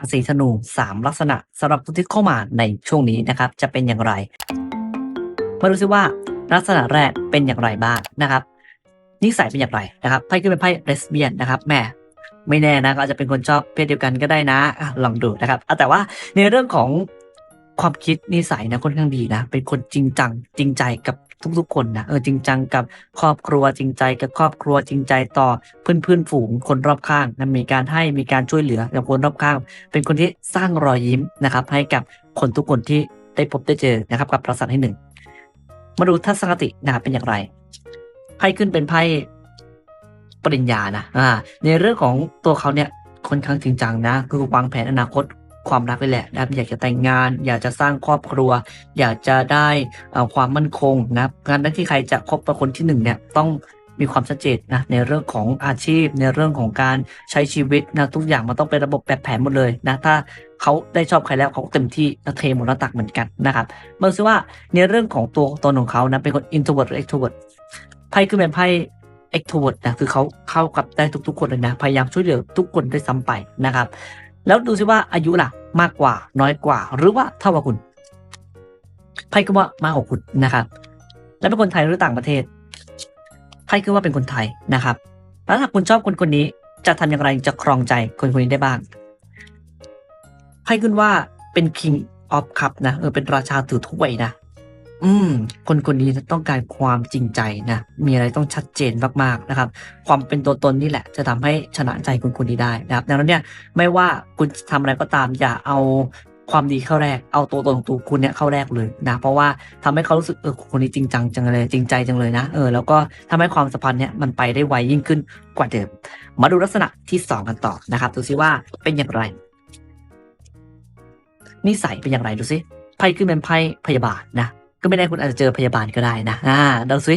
ราศีธนูสามลักษณะสำหรับทุกที่เข้ามาในช่วงนี้นะครับ จะเป็นอย่างไร มาดูซิว่าลักษณะแรกเป็นอย่างไรบ้างนะครับนิสัยเป็นอย่างไรนะครับไพ่ขึ้นเป็นไพ่เลสเบี้ยนนะครับแม่ไม่แน่นะก็อาจจะเป็นคนชอบเพศเดียวกันก็ได้นะอะลองดูนะครับอะแต่ว่าในเรื่องของความคิดนิสัยนะค่อนข้างดีนะ เป็นคนจริงจังจริงใจกับ ทุกๆ คนนะเออจริงจังกับครอบครัวจริงใจกับครอบครัวจริงใจต่อเพื่อนเพื่อนฝูงคนรอบข้างนะมีการให้มีการช่วยเหลือกับคนรอบข้าง เป็นคนที่สร้างรอยยิ้มนะครับ ให้กับคนทุกคนที่ได้พบได้เจอนะครับ กับประสาทให้หนึ่งมาดูทัศนคตินะครับเป็นอย่างไรไพ่ขึ้นเป็นไพ่ปริญญานะอ่าในเรื่องของตัวเขาเนี่ยค่อนข้างจริงจังนะ คือวางแผนอนาคต ความรักเลยแหละนะครับอยากจะแต่งงาน อยากจะสร้างครอบครัว อยากจะได้ความมั่นคงนะงานนั้นที่ใครจะคบกับคนที่หนึ่งเนี่ยต้องมีความชัดเจนนะในเรื่องของอาชีพ ในเรื่องของการใช้ชีวิตนะทุกอย่างมันต้องเป็นระบบแบบแผนหมดเลยนะถ้าเขาได้ชอบใครแล้วเขาเต็มที่นะเทหมดหน้าตักเหมือนกันนะครับมาดูซิว่าในเรื่องของตัวตนของเขานะเป็นคน introvert หรือ extrovert ไพ่ขึ้นเป็นไพ่ extrovert นะคือเขาเข้ากับได้ทุกๆ คนเลยนะพยายามช่วยเหลือทุกคนได้ซ้ำไปนะครับ แล้วดูซิว่าอายุล่ะ มากกว่าน้อยกว่า หรือว่าเท่ากับคุณไพ่ก็ว่ามากกว่าคุณนะครับ แล้วเป็นคนไทยหรือต่างประเทศไพ่ก็ว่าเป็นคนไทยนะครับ แล้วถ้าคุณชอบคนคนนี้จะทำอย่างไรจะครองใจคนคนนี้ได้บ้างไพ่ขึ้นว่าเป็น king of cup นะเออเป็นราชาถือถ้วยนะ อืม คนคนนี้ต้องการความจริงใจนะ มีอะไรต้องชัดเจนมากๆนะครับ ความเป็นตัวตนนี่แหละ จะทำให้ชนะใจคนคนนี้ได้นะครับ ดังนั้นเนี่ยไม่ว่าคุณทำอะไรก็ตามอย่าเอาความดีเข้าแรก เอาตัวตนของตัวคุณเนี่ยเข้าแรกเลยนะ เพราะว่าทำให้เขารู้สึกเออคนนี้จริงจังจังเลย จริงใจจังเลยนะ เออ แล้วก็ทำให้ความสัมพันธ์เนี่ยมันไปได้ไวยิ่งขึ้นกว่าเดิม มาดูลักษณะที่สองกันต่อนะครับ ดูซิว่าเป็นอย่างไร นิสัยเป็นอย่างไรดูซิไพ่ขึ้นเป็นไพ่พยาบาลนะ ก็ไม่ได้คุณอาจจะเจอพยาบาลก็ได้นะอ่าดูซิ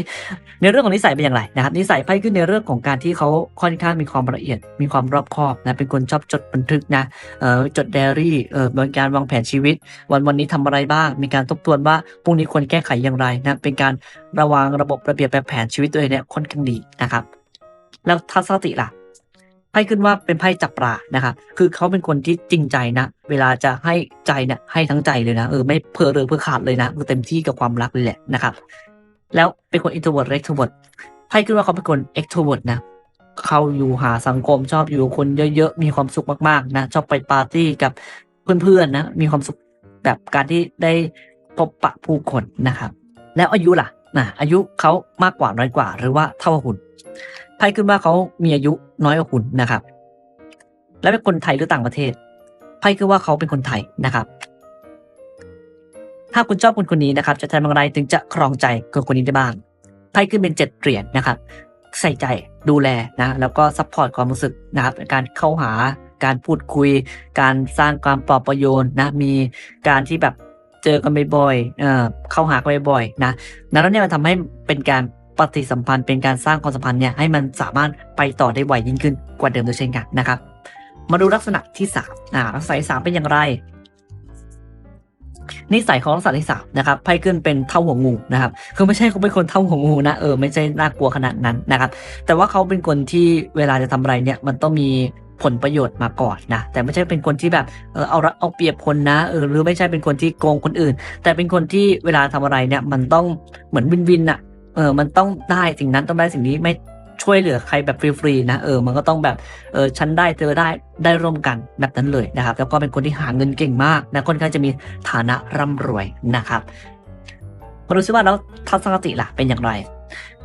ในเรื่องของนิสัยเป็นอย่างไรนะครับนิสัยไพ่ขึ้นในเรื่องของการที่เขาค่อนข้างมีความละเอียด มีความรอบคอบนะเป็นคนชอบจดบันทึกนะเอ่อจดไดอารี่เอ่อมีการวางแผนชีวิต วันวันนี้ทำอะไรบ้าง มีการทบทวนว่าพรุ่งนี้ควรแก้ไขอย่างไรนะเป็นการระวังระบบระเบียบแบบแผนชีวิตตัวเองเนี่ยค่อนข้างดีนะครับ แล้วทัศนคติล่ะ ไพ่ขึ้นว่าเป็นไพ่จับปลานะครับคือเขาเป็นคนที่จริงใจนะ เวลาจะให้ใจเนี่ยให้ทั้งใจเลยนะเออไม่เพ้อเรอเพ้อขาดเลยนะคือเต็มที่กับความรักเลยแหละนะครับแล้วเป็นคน introvert หรือ extrovert ไพ่ขึ้นว่าเขาเป็นคน extrovert นะเขาอยู่หาสังคมชอบอยู่คนเยอะๆมีความสุขมากๆนะชอบไปปาร์ตี้กับเพื่อนๆนะมีความสุขแบบการที่ได้พบปะผู้คนนะครับ แล้วอายุล่ะนะอายุเขามากกว่าน้อยกว่าหรือว่าเท่ากับคุณ ไพ่ขึ้นว่าเขามีอายุน้อยกว่าคุณนะครับ และเป็นคนไทยหรือต่างประเทศไพ่ขึ้นว่าเขาเป็นคนไทยนะครับ ถ้าคุณชอบคนคนนี้นะครับ จะทำอย่างไรถึงจะครองใจคนคนนี้ได้บ้างไพ่ขึ้นเป็นเจ็ดเหรียญนะครับ ใส่ใจดูแลนะแล้วก็ซัพพอร์ตความรู้สึกนะครับการเข้าหาการพูดคุย การสร้างความปลอบประโยชน์นะมีการที่แบบเจอกันบ่อยๆเเข้าหากันบ่อยๆนะดังนั้นเนี่ยมันทำให้เป็นการ ปฏิสัมพันธ์เป็นการสร้างความสัมพันธ์เนี่ยให้มันสามารถไปต่อได้ไวยิ่งขึ้นกว่าเดิมโดยเช่นกันนะครับ มาดูลักษณะที่สามอ่าลักษณะที่สามเป็นอย่างไร นิสัยของลักษณะที่สามนะครับไพ่ขึ้นเป็นเท่าหัวงูนะครับคือไม่ใช่เขาเป็นคนเท่าหัวงูนะเออไม่ใช่น่ากลัวขนาดนั้นนะครับ แต่ว่าเขาเป็นคนที่เวลาจะทำอะไรเนี่ยมันต้องมีผลประโยชน์มาก่อนนะแต่ไม่ใช่เป็นคนที่แบบเออเอารัดเอาเปรียบคนนะเออหรือไม่ใช่เป็นคนที่โกงคนอื่น แต่เป็นคนที่เวลาทำอะไรเนี่ยมันต้องเหมือนวินวินอะ เออ มันต้องได้สิ่งนั้นต้องได้สิ่งนี้ไม่ช่วยเหลือใครแบบฟรีๆนะเออมันก็ต้องแบบเออฉันได้เธอได้ได้ร่วมกันแบบนั้นเลยนะครับ แล้วก็เป็นคนที่หาเงินเก่งมากนะค่อนข้างจะมีฐานะร่ำรวยนะครับพอรู้สึกว่าแล้วทัศนคติล่ะเป็นอย่างไร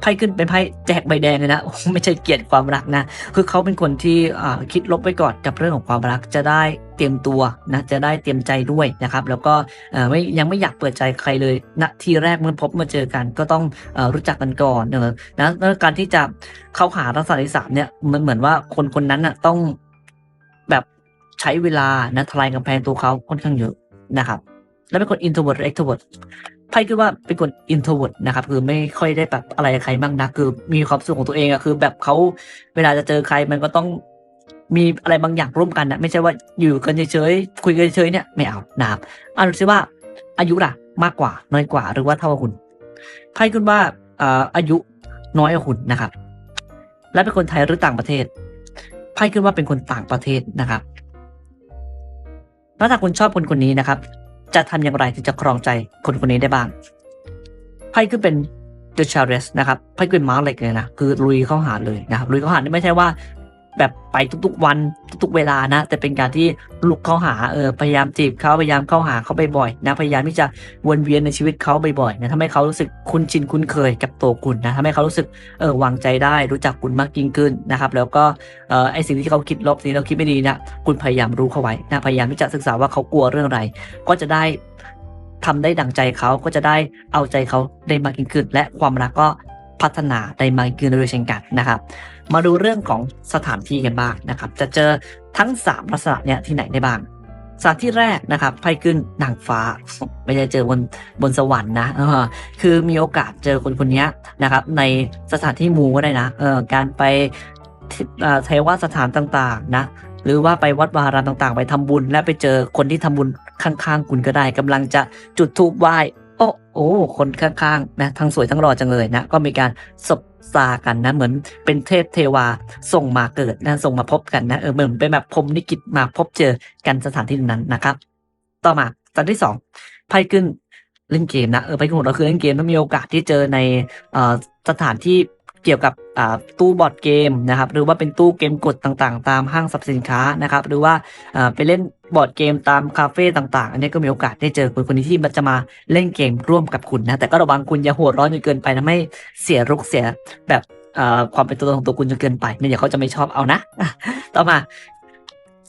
ไพ่ขึ้นเป็นไพ่แจกใบแดงเลยนะไม่ใช่เกลียดความรักนะ คือเขาเป็นคนที่คิดลบไว้ก่อนกับเรื่องของความรักจะได้เตรียมตัวนะจะได้เตรียมใจด้วยนะครับ แล้วก็ไม่ยังไม่อยากเปิดใจใครเลยณทีแรกเมื่อพบมาเจอกันก็ต้องอรู้จักกันก่อนเออนะการที่จะเข้าหาลักษณะที่สามเนี่ยมันเหมือนว่าคนคนนั้นน่ะต้องแบบใช้เวลานะทลายกำแพงตัวเขาค่อนข้างเยอะนะครับ แล้วเป็นคน introvert หรือ extrovert ไพ่คือว่าเป็นคน introvert นะครับ คือไม่ค่อยได้แบบอะไรใครบ้างนะคือมีความสุขของตัวเองอะคือ แบบเขาเวลาจะเจอใครมันก็ต้องมีอะไรบางอย่างร่วมกันนะไม่ใช่ว่าอยู่กันเฉยๆคุยกันเฉยๆเนี่ยไม่เอานะครับอ่าดูซิว่าอายุล่ะมากกว่าน้อยกว่าหรือว่าเท่ากับคุณไพ่ขึ้นว่าอายุน้อยกว่าคุณนะครับ และเป็นคนไทยหรือต่างประเทศไพ่ขึ้นว่าเป็นคนต่างประเทศนะครับแล้วถ้าคุณชอบคนคนนี้นะครับ จะทำอย่างไรถึงจะครองใจคนคนนี้ได้บ้างไพ่คือเป็นเดอะชาร์เรสนะครับไพ่คือเป็นม้าเหล็กเลยนะคือลุยเข้าหาเลยนะครับลุยเข้าหานี่ไม่ใช่ว่า แบบไปทุกๆวันทุกๆเวลานะ แต่เป็นการที่ลุกเข้าหาเออพยายามจีบเขาพยายามเข้าหาเขาบ่อยๆนะพยายามที่จะวนเวียนในชีวิตเขาบ่อยๆนะทำให้เขารู้สึกคุ้นชินคุ้นเคยกับตัวคุณนะทำให้เขารู้สึกเออวางใจได้รู้จักคุณมากยิ่งขึ้นนะครับ แล้วก็เออไอสิ่งที่เขาคิดลบสิ่งที่เราคิดไม่ดีนะคุณพยายามรู้เขาไว้นะพยายามที่จะศึกษาว่าเขากลัวเรื่องอะไร ก็จะได้ทำได้ดังใจเขาก็จะได้เอาใจเขาได้มากยิ่งขึ้น และความรักก็ พัฒนาได้มากขึ้นด้วยเช่นกันนะครับ มาดูเรื่องของสถานที่กันบ้างนะครับ จะเจอทั้ง 3 ลักษณะเนี่ยที่ไหนได้บ้างสถานที่แรกนะครับไพ่ขึ้นนางฟ้า ไม่ได้เจอบนบนสวรรค์นะคือมีโอกาสเจอคนคนนี้นะครับ ในสถานที่มูก็ได้นะเออการไปเทวสถานต่างๆนะหรือว่าไปวัดวาอารามต่างๆ ไปทำบุญ และไปเจอคนที่ทำบุญข้างๆ คุณก็ได้กำลังจะจุดธูปไหว้ โอ้โอ้ คนข้างๆนะทั้งสวยทั้งหล่อจังเลยนะ ก็มีการสบซากันนะ เหมือนเป็นเทพเทวาส่งมาเกิดนะส่งมาพบกันนะเออเหมือนเป็นแบบพรหมนิกิตมาพบเจอกันสถานที่นั้นนะครับ ต่อมาตอนที่สองไพ่ขึ้นเล่นเกมนะเออไพ่ขึ้นของเราคือเล่นเกมแล้วมีโอกาสที่เจอในเอ่อสถานที่ เกี่ยวกับตู้บอร์ดเกมนะครับหรือว่าเป็นตู้เกมกดต่างๆ ตามห้างสรรพสินค้านะครับหรือว่าไปเล่นบอร์ดเกมตามคาเฟ่ต่างๆ อันนี้ก็มีโอกาสได้เจอคนคนนี้ที่มันจะมาเล่นเกมร่วมกับคุณนะแต่ก็ระวังคุณอย่าหัวร้อนจนเกินไปนะไม่เสียรุกเสียแบบความเป็นตัวตนของตัวคุณจนเกินไปไม่อย่าเขาจะไม่ชอบเอานะ ต่อมา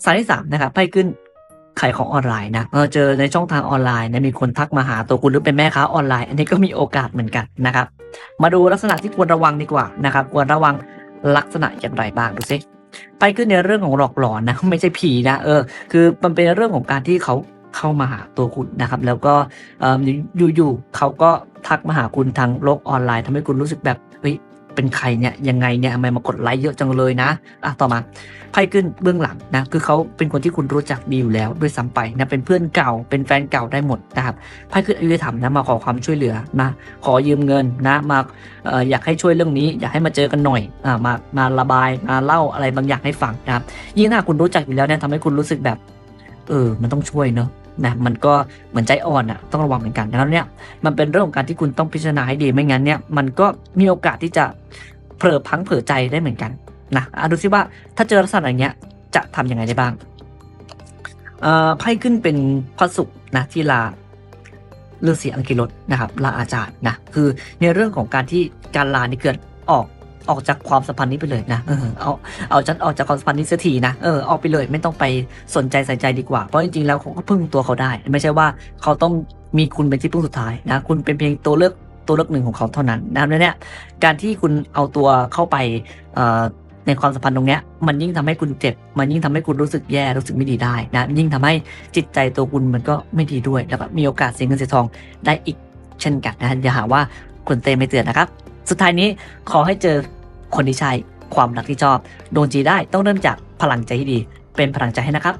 สายที่สามนะครับไพ่ขึ้น ขายของออนไลน์นะเออเจอในช่องทางออนไลน์นะมีคนทักมาหาตัวคุณหรือเป็นแม่ค้าออนไลน์ อันนี้ก็มีโอกาสเหมือนกันนะครับ มาดูลักษณะที่ควรระวังดีกว่านะครับ ควรระวังลักษณะอย่างไรบ้างดูสิไปขึ้นในเรื่องของหลอกหลอนนะไม่ใช่ผีนะเออคือมันเป็นเรื่องของการที่เขาเข้ามาหาตัวคุณนะครับ แล้วก็อออยู่ๆเขาก็ทักมาหาคุณทางโลกออนไลน์ทำให้คุณรู้สึกแบบเฮ้ย เป็นใครเนี่ยยังไงเนี่ยทำไมมากดไลค์เยอะจังเลยนะอะต่อมาไพ่ขึ้นเบื้องหลังนะคือเขาเป็นคนที่คุณรู้จักดีอยู่แล้วด้วยซ้ำไปนะเป็นเพื่อนเก่าเป็นแฟนเก่าได้หมดนะครับไพ่ขึ้นอายุธรรมนะมาขอความช่วยเหลือนะขอยืมเงินนะมาออยากให้ช่วยเรื่องนี้ อยากให้มาเจอกันหน่อยอ่ามามาระบายมาเล่าอะไรบางอย่างให้ฟังนะครับยิ่งถ้าคุณรู้จักอยู่แล้วเนี่ยทำให้คุณรู้สึกแบบเออ มันต้องช่วยเนอะ นะมันก็เหมือนใจอ่อนอะต้องระวังเหมือนกันดังนั้นเนี่ยมันเป็นเรื่องของการที่คุณต้องพิจารณาให้ดีไม่งั้นเนี่ยมันก็มีโอกาสที่จะเผลอพลังเผลอใจได้เหมือนกันนะอะดูซิว่าถ้าเจอลักษณะอย่างเงี้ยจะทำยังไงได้บ้างไพ่ขึ้นเป็นพระศุกร์นะที่ลาฤาษีอังกิรสนะครับลาอาจารย์นะคือในเรื่องของการที่การลานี่เกิดออก ออกจากความสัมพันธ์นี้ไปเลยนะเออเอาเอาจันออกจากความสัมพันธ์นี้เสียทีนะเออออกไปเลยไม่ต้องไปสนใจใส่ใจดีกว่าเพราะจริงๆแล้วเขาก็พึ่งตัวเขาได้ ไม่ใช่ว่าเขาต้องมีคุณเป็นที่พึ่งสุดท้ายนะคุณเป็นเพียงตัวเลือกตัวเลือกหนึ่งของเขาเท่านั้นนะเนี่ยการที่คุณเอาตัวเข้าไปในความสัมพันธ์ตรงเนี้ยมันยิ่งทำให้คุณเจ็บ มันยิ่งทำให้คุณรู้สึกแย่รู้สึกไม่ดีได้นะยิ่งทำให้จิตใจตัวคุณมันก็ไม่ดีด้วยแล้วก็มีโอกาสเสียเงินเสียทองได้อีกเช่นกันนะอย่าหาว่าคุณเตไม่เตือนนะครับ สุดท้ายนี้ขอให้เจอคนที่ใช่ความรักที่ชอบ โดนจีได้ต้องเริ่มจากพลังใจที่ดี เป็นพลังใจให้นะครับ